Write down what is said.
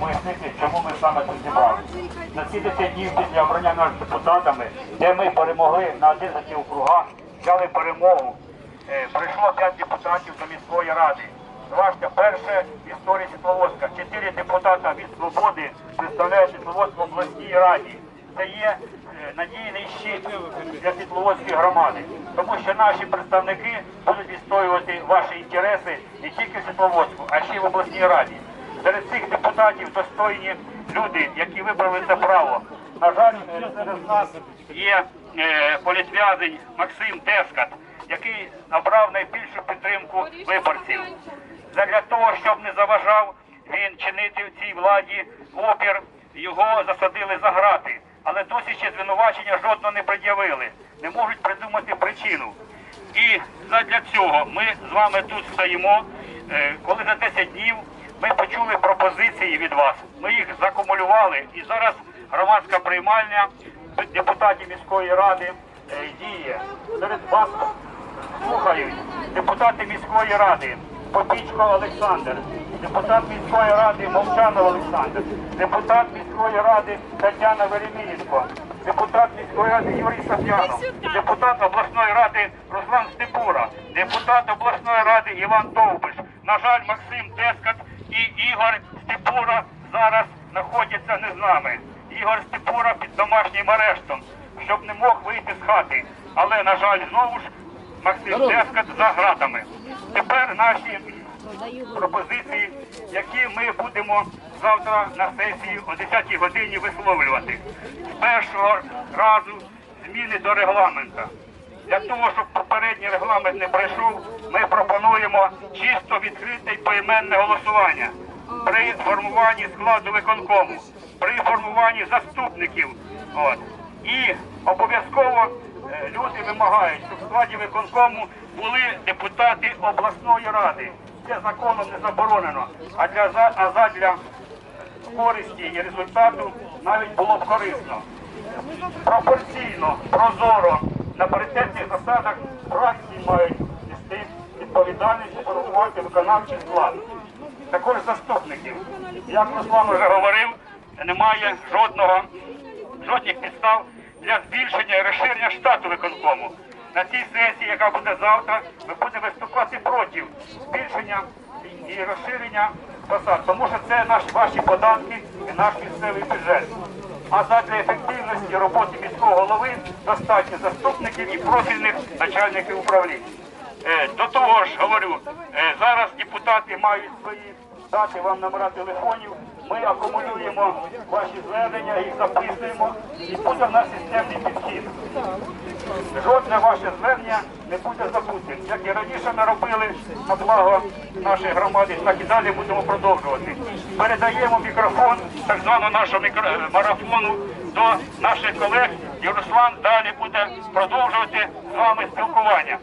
пояснити, чому ми саме тут зібралися. За ці 10 днів після обрання нас депутатами, де ми перемогли на 11 округах, взяли перемогу. Е, Прийшло 5 депутатів до міської ради. Зважте, перше в історії Світловодська. Чотири депутата від свободи представляють Світловодську обласній раді. Це є е, надійний щит для Світловодської громади, тому що наші представники будуть відстоювати ваші інтереси не тільки в Світловодську, а ще й в обласній раді. Серед цих депутатів достойні люди, які вибрали це право. На жаль, серед нас є е, політв'язень Максим Дескат, який набрав найбільшу підтримку виборців. Для того, щоб не заважав він чинити в цій владі опір, його засадили за грати. Але досі ще звинувачення жодного не пред'явили, не можуть придумати причину. І задля цього ми з вами тут стоїмо, е, коли за 10 днів почули пропозиції від вас. Ми їх закумулювали. І зараз громадська приймальня депутатів міської ради е, діє. Серед вас слухають. Депутати міської ради. Попічко Олександр, депутат міської ради Мовчанов Олександр, депутат міської ради Тетяна Веремієнко, депутат міської ради Юрій Сафянов, депутат обласної ради Руслан Степура, депутат обласної ради Іван Довбиш. На жаль, Максим Дескат і Ігор Степура зараз знаходяться не з нами. Ігор Степура під домашнім арештом, щоб не мог вийти з хати. Але, на жаль, знову ж Максим Дескат за гратами. Тепер наші пропозиції, які ми будемо завтра на сесії о 10 годині висловлювати. З першого разу зміни до регламента. Для того, щоб попередній регламент не пройшов, ми пропонуємо чисто відкрите й поіменне голосування при формуванні складу виконкому, при формуванні заступників. От. І обов'язково е, люди вимагають, щоб в складі виконкому були депутати обласної ради. Це законом не заборонено. А для а задля користі і результату навіть було б корисно. Пропорційно, прозоро, на паритетних засадах фракції мають нести відповідальність формувати виконавчий склад. Також заступників. Як Руслан вже говорив, немає жодного жодних підстав для збільшення і розширення штату виконкому. На цій сесії, яка буде завтра, ми будемо виступати проти збільшення і розширення посад, тому що це наш, ваші податки і наш місцевий бюджет. А задля ефективності роботи міського голови достатньо заступників і профільних начальників управлінь. Е, До того ж, говорю, е, зараз депутати мають свої дати вам номера телефонів. Ми акумулюємо ваші звернення, їх записуємо і буде в нас системний підхід. Жодне ваше звернення не буде забутим. Як наробили на благо нашої громади, так і далі будемо продовжувати. Передаємо мікрофон так званого нашого мікро- марафону до наших колег, і Руслан далі буде продовжувати з вами спілкування.